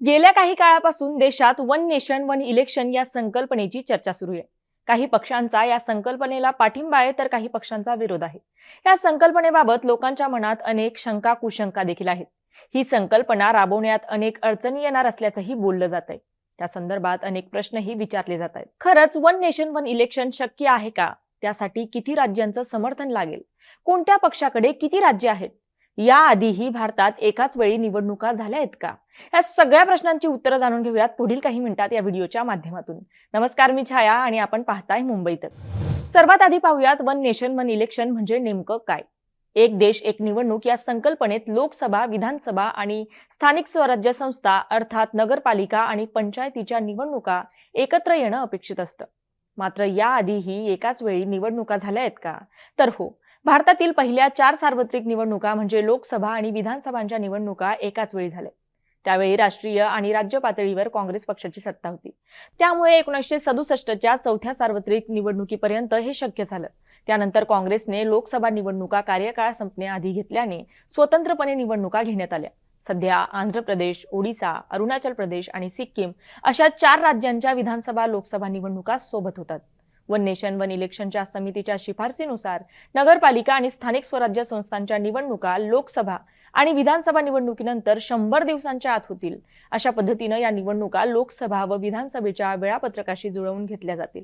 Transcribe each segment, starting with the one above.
गेल्या काही काळापासून देशात वन नेशन वन इलेक्शन या संकल्पनेची चर्चा सुरू आहे. काही पक्षांचा या संकल्पनेला पाठिंबा आहे तर काही पक्षांचा विरोध आहे. या संकल्पनेबाबत लोकांच्या मनात अनेक शंका कुशंका देखील आहेत. ही संकल्पना राबवण्यात अनेक अडचणी येणार असल्याचंही बोललं जात आहे त्या संदर्भात अनेक प्रश्नही विचारले जात आहेत. खरंच वन नेशन वन इलेक्शन शक्य आहे का? त्यासाठी किती राज्यांचं समर्थन लागेल? कोणत्या पक्षाकडे किती राज्य आहेत? याआधीही भारतात एकाच वेळी निवडणुका झाल्या आहेत का? या सगळ्या प्रश्नांची उत्तरं जाणून घेऊयात पुढील काही मिनिटात या व्हिडिओच्या माध्यमातून. नमस्कार मी छाया आणि आपण पाहताय मुंबईत. सर्वात आधी पाहूयात वन नेशन वन इलेक्शन म्हणजे नेमकं काय? एक देश एक निवडणूक या संकल्पनेत लोकसभा विधानसभा आणि स्थानिक स्वराज्य संस्था अर्थात नगरपालिका आणि पंचायतीच्या निवडणुका एकत्र येणं अपेक्षित असतं. मात्र याआधीही एकाच वेळी निवडणुका झाल्या आहेत का? तर हो भारतातील पहिल्या चार सार्वत्रिक निवडणुका म्हणजे लोकसभा आणि विधानसभांच्या निवडणुका एकाच वेळी झाल्या. त्यावेळी राष्ट्रीय आणि राज्य पातळीवर काँग्रेस पक्षाची सत्ता होती. त्यामुळे एकोणीसशे सदुसष्टच्या चौथ्या सार्वत्रिक निवडणुकीपर्यंत हे शक्य झालं. त्यानंतर काँग्रेसने लोकसभा निवडणुका कार्यकाळ संपण्याआधी घेतल्याने स्वतंत्रपणे निवडणुका घेण्यात आल्या. सध्या आंध्र प्रदेश ओडिसा अरुणाचल प्रदेश आणि सिक्कीम अशा चार राज्यांच्या विधानसभा लोकसभा निवडणुका सोबत होतात. वन नेशन वन इलेक्शनच्या समितीच्या शिफारसीनुसार नगरपालिका आणि स्थानिक स्वराज्य संस्थांच्या निवडणुका लोकसभा आणि विधानसभा निवडणुकीनंतर शंभर दिवसांच्या आत होतील. अशा पद्धतीनं या निवडणुका लोकसभा व विधानसभेच्या वेळापत्रकाशी जुळवून घेतल्या जातील.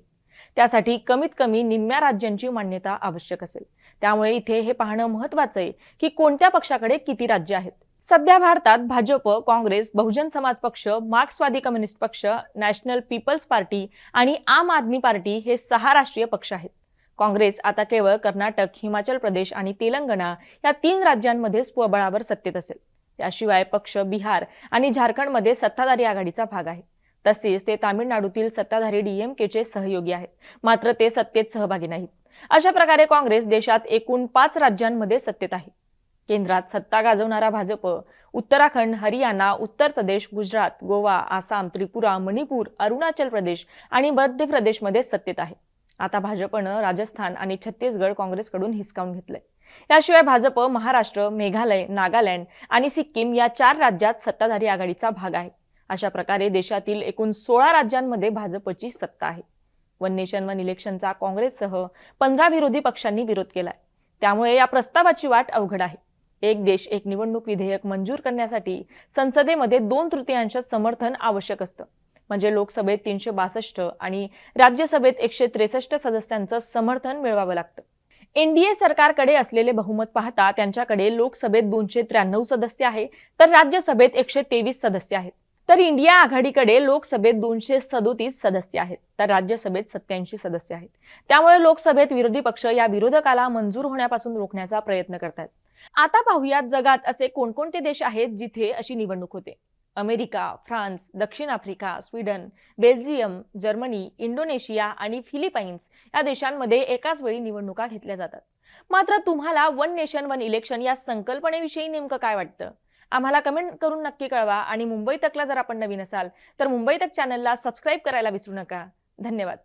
त्यासाठी कमीत कमी निम्म्या राज्यांची मान्यता आवश्यक असेल. त्यामुळे इथे हे पाहणं महत्वाचं आहे की कोणत्या पक्षाकडे किती राज्य आहेत? सध्या भारतात भाजप काँग्रेस बहुजन समाज पक्ष मार्क्सवादी कम्युनिस्ट पक्ष नॅशनल पीपल्स पार्टी आणि आम आदमी पार्टी हे सहा राष्ट्रीय पक्ष आहेत. काँग्रेस आता केवळ कर्नाटक हिमाचल प्रदेश आणि तेलंगणा या तीन राज्यांमध्ये स्वबळावर सत्तेत असेल. त्याशिवाय पक्ष बिहार आणि झारखंडमध्ये सत्ताधारी आघाडीचा भाग आहे. तसेच ते तामिळनाडूतील सत्ताधारी डीएमकेचे सहयोगी आहेत. मात्र ते सत्तेत सहभागी नाहीत. अशा प्रकारे काँग्रेस देशात एकूण पाच राज्यांमध्ये सत्तेत आहे. केंद्रात सत्ता गाजवणारा भाजप उत्तराखंड हरियाणा उत्तर प्रदेश गुजरात गोवा आसाम त्रिपुरा मणिपूर अरुणाचल प्रदेश आणि मध्य प्रदेशमध्ये सत्तेत आहे. आता भाजपनं राजस्थान आणि छत्तीसगड काँग्रेसकडून हिसकावून घेतलंय. याशिवाय भाजप महाराष्ट्र मेघालय नागालँड आणि सिक्कीम या चार राज्यात सत्ताधारी आघाडीचा भाग आहे. अशा प्रकारे देशातील एकूण सोळा राज्यांमध्ये भाजपची सत्ता आहे. वन नेशन वन इलेक्शनचा काँग्रेससह पंधरा विरोधी पक्षांनी विरोध केलाय. त्यामुळे या प्रस्तावाची वाट अवघड आहे. एक देश एक निवडणूक विधेयक मंजूर करण्यासाठी संसदेमध्ये दोन तृतीयांश समर्थन आवश्यक असतं. म्हणजे लोकसभेत तीनशे बासष्ट आणि राज्यसभेत एकशे त्रेसष्ट सदस्यांचं समर्थन मिळवावं लागतं. एनडीए सरकारकडे असलेले बहुमत पाहता त्यांच्याकडे लोकसभेत दोनशे त्र्याण्णव सदस्य आहे तर राज्यसभेत एकशे तेवीस सदस्य आहेत. तर इंडिया आघाडीकडे लोकसभेत दोनशे सदोतीस सदस्य आहेत तर राज्यसभेत सत्याऐंशी सदस्य आहेत. त्यामुळे लोकसभेत विरोधी पक्ष या विरोधकाला मंजूर होण्यापासून रोखण्याचा प्रयत्न करतात आता पाहूयात जगात असे कोणकोणते देश आहेत जिथे अशी निवडणूक होते? अमेरिका फ्रान्स दक्षिण Africa Sweden Belgium Germany Indonesia आणि फिलिपाईन्स या देशांमध्ये एकाच वेळी निवडणुका घेतल्या जातात. मात्र तुम्हाला वन नेशन वन इलेक्शन या संकल्पनेविषयी नेमकं काय वाटतं? आम्हाला कमेंट करून नक्की कळवा. आणि मुंबई तकला जर आपण नवीन असाल तर मुंबई तक चॅनलला सबस्क्राईब करायला विसरू नका. धन्यवाद.